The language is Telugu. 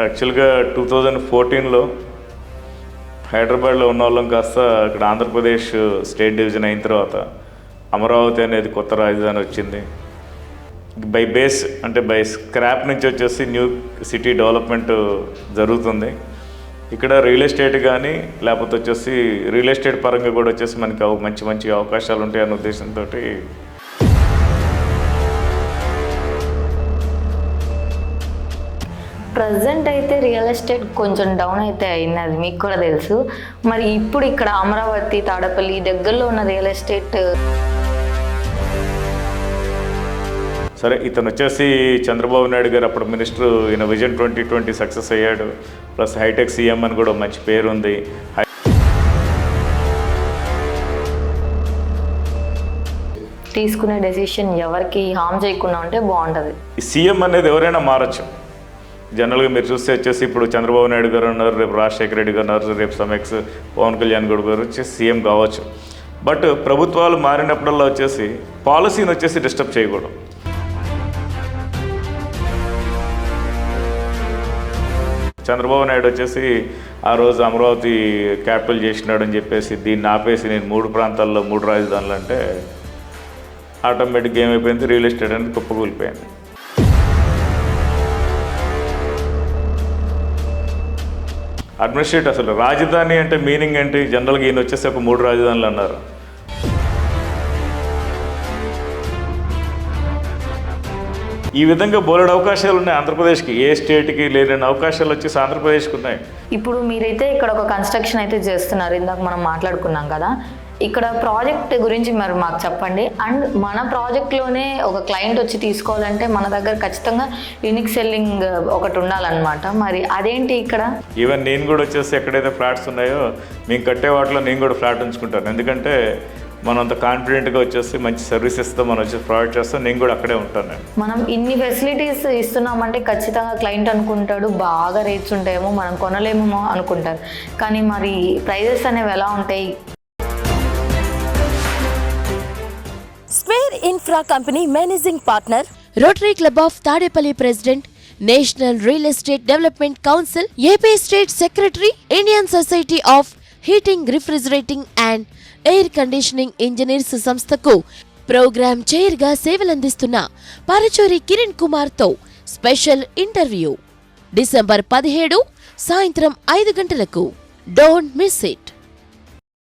యాక్చువల్గా టూ థౌజండ్ ఫోర్టీన్లో హైదరాబాద్లో ఉన్న వాళ్ళం కాస్త ఇక్కడ ఆంధ్రప్రదేశ్ స్టేట్ డివిజన్ అయిన తర్వాత అమరావతి అనేది కొత్త రాజధాని వచ్చింది. బై బేస్ అంటే బై స్క్రాప్ నుంచి వచ్చేసి న్యూ సిటీ డెవలప్మెంట్ జరుగుతుంది. ఇక్కడ రియల్ ఎస్టేట్ కానీ లేకపోతే వచ్చేసి రియల్ ఎస్టేట్ పరంగా కూడా వచ్చేసి మనకి మంచి మంచి అవకాశాలు ఉంటాయన్న ఉద్దేశంతో ప్రజెంట్ అయితే రియల్ ఎస్టేట్ కొంచెం డౌన్ అయితే అయింది అది మీకు కూడా తెలుసు. మరి ఇప్పుడు ఇక్కడ అమరావతి తాడపల్లి దగ్గరలో ఉన్న రియల్ ఎస్టేట్ సరే ఇతను వచ్చేసి చంద్రబాబు నాయుడు గారు అప్పుడు మినిస్టర్ ఈయన విజన్ ట్వంటీ ట్వంటీ సక్సెస్ అయ్యాడు. ప్లస్ హైటెక్ సీఎం అని కూడా మంచి పేరు ఉంది. తీసుకునే డెసిషన్ ఎవరికి హామ్ చేయకుండా ఉంటే బాగుంటుంది. సీఎం అనేది ఎవరైనా మారచ్చు. జనరల్గా మీరు చూస్తే వచ్చేసి ఇప్పుడు చంద్రబాబు నాయుడు గారు ఉన్నారు రేపు రాజశేఖర రెడ్డి గారు ఉన్నారు రేపు సమీక్ష పవన్ కళ్యాణ్ గౌడ్ గారు వచ్చేసి సీఎం కావచ్చు. బట్ ప్రభుత్వాలు మారినప్పుడల్లా వచ్చేసి పాలసీని వచ్చేసి డిస్టర్బ్ చేయకూడదు. చంద్రబాబు నాయుడు వచ్చేసి ఆ రోజు అమరావతి క్యాపిటల్ చేసినాడు అని చెప్పేసి దీన్ని ఆపేసి నేను మూడు ప్రాంతాల్లో మూడు రాజధానులు అంటే ఆటోమేటిక్గా ఏమైపోయింది? రియల్ ఎస్టేట్ అనేది కుప్పకూలిపోయింది. అడ్మినిస్ట్రేట్ అసలు రాజధాని అంటే మీనింగ్ ఏంటి? జనరల్గా ఈయన వచ్చేసి ఒక మూడు రాజధానులు అన్నారు. ఈ విధంగా బోలెడు అవకాశాలు ఉన్నాయి ఆంధ్రప్రదేశ్కి. ఏ స్టేట్కి లేని అవకాశాలు వచ్చేసి ఆంధ్రప్రదేశ్కి ఉన్నాయి. ఇప్పుడు మీరైతే ఇక్కడ ఒక కన్స్ట్రక్షన్ అయితే చేస్తున్నారు. ఇందాక మనం మాట్లాడుకున్నాం కదా. ఇక్కడ ప్రాజెక్ట్ గురించి మరి మాకు చెప్పండి. అండ్ మన ప్రాజెక్ట్లోనే ఒక క్లయింట్ వచ్చి తీసుకోవాలంటే మన దగ్గర ఖచ్చితంగా యూనిక్ సెల్లింగ్ ఒకటి ఉండాలన్నమాట. మరి అదేంటి ఇక్కడ? ఈవెన్ నేను కూడా వచ్చేసి ఎక్కడైతే ఫ్లాట్స్ ఉన్నాయో మేము కట్టే వాటిలో నేను కూడా ఫ్లాట్ ఉంచుకుంటాను. ఎందుకంటే మనం అంత కాన్ఫిడెంట్గా వచ్చేసి మంచి సర్వీసెస్తో మనం వచ్చి ప్రొవైడ్ చేస్తాం. నేను కూడా అక్కడే ఉంటాను. మనం ఇన్ని ఫెసిలిటీస్ ఇస్తున్నామంటే ఖచ్చితంగా క్లయింట్ అనుకుంటాడు. బాగా రేట్స్ ఉంటాయేమో మనం కొనలేమో అనుకుంటారు. కానీ మరి ప్రైజెస్ అనేవి ఎలా ఉంటాయి? Square Infra company managing partner Rotary Club of Tadepalli president National Real Estate Development Council AP state secretary Indian Society of Heating Refrigerating and Air Conditioning Engineers సంస్థకు ప్రోగ్రామ్ చైర్గా సేవలందిస్తున్న పరచూరి కిరణ్ కుమార్తో స్పెషల్ ఇంటర్వ్యూ. డిసెంబర్ పదిహేడు సాయంత్రం ఐదు గంటలకు. Don't miss it